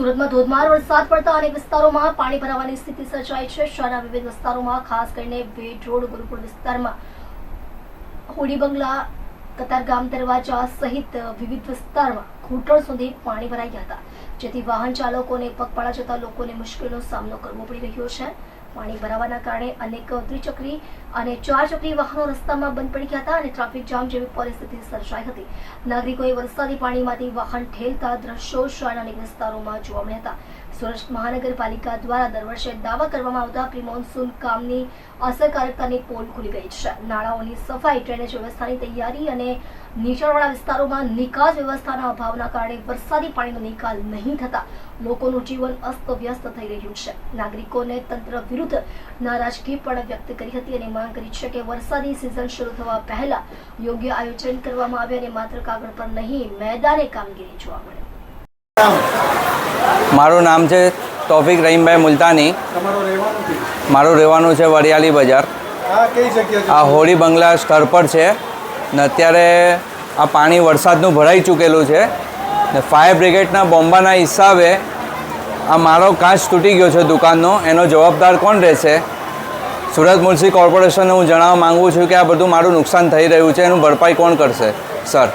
સુરતમાં ધોધમાર વરસાદ પડતા અનેક વિસ્તારોમાં પાણી ભરાવાની સ્થિતિ સર્જાઈ છે. શહેરના વિવિધ વિસ્તારોમાં, ખાસ કરીને બેટ રોડ, ગુરુકુળ વિસ્તારમાં, હોડી બંગલા કતારગામ દરવાજા સહિત વિવિધ વિસ્તારમાં ઘૂંટણ સુધી પાણી ભરાઈ ગયા હતા. જેથી વાહન ચાલકોને પગપાળા જતા લોકોને મુશ્કેલીનો સામનો કરવો પડી રહ્યો છે. પાણી ભરાવાના કારણે અનેક ત્રિચક્રી અને ચાર ચક્રી વાહનો રસ્તામાં બંધ પડી ગયા હતા અને ટ્રાફિક જામ જેવી પરિસ્થિતિ સર્જાઈ હતી. નાગરિકોએ વરસાદી પાણીમાંથી વાહન ઠેલતા દ્રશ્યો શહેરના અનેક વિસ્તારોમાં જોવા મળ્યા હતા. સુરત મહાનગરપાલિકા દ્વારા દર વર્ષે દાવા કરવામાં આવતા પ્રી મોન્સૂન કામની અસરકારકતાની પોલ ખુલી ગઈ છે. નાળાઓની સફાઈ, ડ્રેનેજ વ્યવસ્થાની તૈયારી અને નીચાણવાળા વિસ્તારોમાં નિકાસ વ્યવસ્થાના અભાવના કારણે વરસાદી પાણીનો નિકાલ નહીં થતા લોકોનું જીવન અસ્તવ્યસ્ત થઈ રહ્યું છે. નાગરિકોને તંત્ર વિરુદ્ધ નારાજગી પણ વ્યક્ત કરી હતી અને માંગ કરી છે કે વરસાદી સિઝન શરૂ થવા પહેલા યોગ્ય આયોજન કરવામાં આવે અને માત્ર કાગળ પર નહીં, મેદાને કામગીરી જોવા મળે. મારું નામ છે તોફિક રહીમભાઈ મુલતાની. મારું રહેવાનું છે વરિયાળી બજાર. આ હોળી બંગલા સ્થળ પર છે ને અત્યારે આ પાણી વરસાદનું ભરાઈ ચૂકેલું છે ને ફાયર બ્રિગેડના બોમ્બાના હિસાબે આ મારો કાચ તૂટી ગયો છે દુકાનનો. એનો જવાબદાર કોણ રહેશે? સુરત મ્યુનિસિપલ કોર્પોરેશનને હું જણાવવા માગું છું કે આ બધું મારું નુકસાન થઈ રહ્યું છે. એનું ભરપાઈ કોણ કરશે? સર.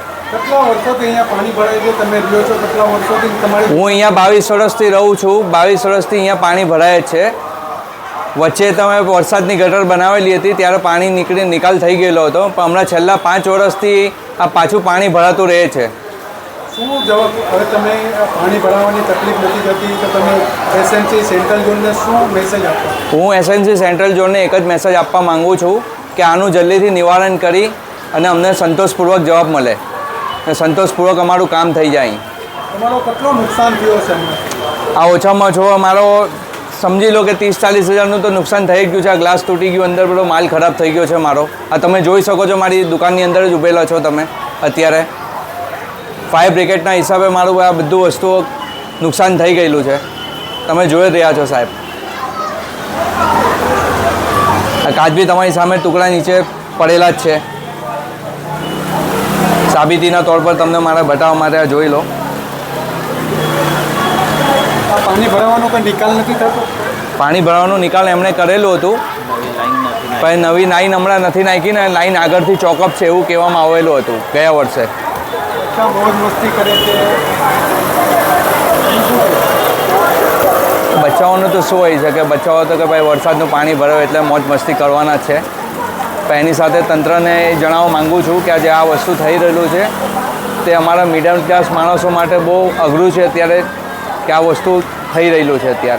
હું અહીંયા બાવીસ વર્ષથી રહું છું. બાવીસ વર્ષથી અહીંયા પાણી ભરાય જ છે. વચ્ચે તમે વરસાદની ગટર બનાવેલી હતી ત્યારે પાણી નીકળી નિકાલ થઈ ગયેલો હતો. પણ હમણાં છેલ્લા પાંચ વર્ષથી આ પાછું પાણી ભરાતું રહે છે. શું જવાબ? હવે તમે પાણી ભરાવાની તકલીફ નથી થતી તો તમે એસએનસી સેન્ટ્રલ ઝોનને શું મેસેજ આપો? હું એસએનસી સેન્ટ્રલ ઝોનને એક જ મેસેજ આપવા માંગુ છું કે આનું જલ્દીથી નિવારણ કરી અને અમને સંતોષપૂર્વક જવાબ મળે. સંતોષપૂર્વક અમારું કામ થઈ જાય. તમારો કેટલો નુકસાન થયો છે આ ઓછામાં ઓછો અમારો સમજી લો કે ત્રીસ ચાલીસ હજારનું તો નુકસાન થઈ ગયું છે. આ ગ્લાસ તૂટી ગયું અંદર બધો માલ ખરાબ થઈ ગયો છે મારો. આ તમે જોઈ શકો છો મારી દુકાનની અંદર જ ઊભેલા છો તમે અત્યારે. ફાયર બ્રિગેડના હિસાબે મારું આ બધું વસ્તુઓ નુકસાન થઈ ગયેલું છે. તમે જોઈ રહ્યા છો સાહેબ. આ કાચ તમારી સામે ટુકડા નીચે પડેલા જ છે. સાબિતીના તોર પર તમને મારા બતાવવા માટે આ જોઈ લો. પાણી ભરાવાનો કોઈ નિકાલ નથી થતો? પાણી ભરવાનો નિકાલ એમણે કરેલું હતું. પણ નવી લાઈન હમણાં નથી નાખી ને લાઈન આગળથી ચોકઅપ છે એવું કહેવામાં આવેલું હતું ગયા વર્ષે. બચ્ચાઓનું તો શું હોય છે કે બચ્ચાઓ તો કે ભાઈ વરસાદનું પાણી ભરાવે એટલે મોજ મસ્તી કરવાના છે. પણ એની સાથે તંત્રને જણાવવા માગું છું કે આજે આ વસ્તુ થઈ રહેલું છે. તે અમારા મિડલ ક્લાસ માણસો માટે બહુ અઘરું છે અત્યારે કે આ વસ્તુ થઈ રહેલું છે અત્યારે.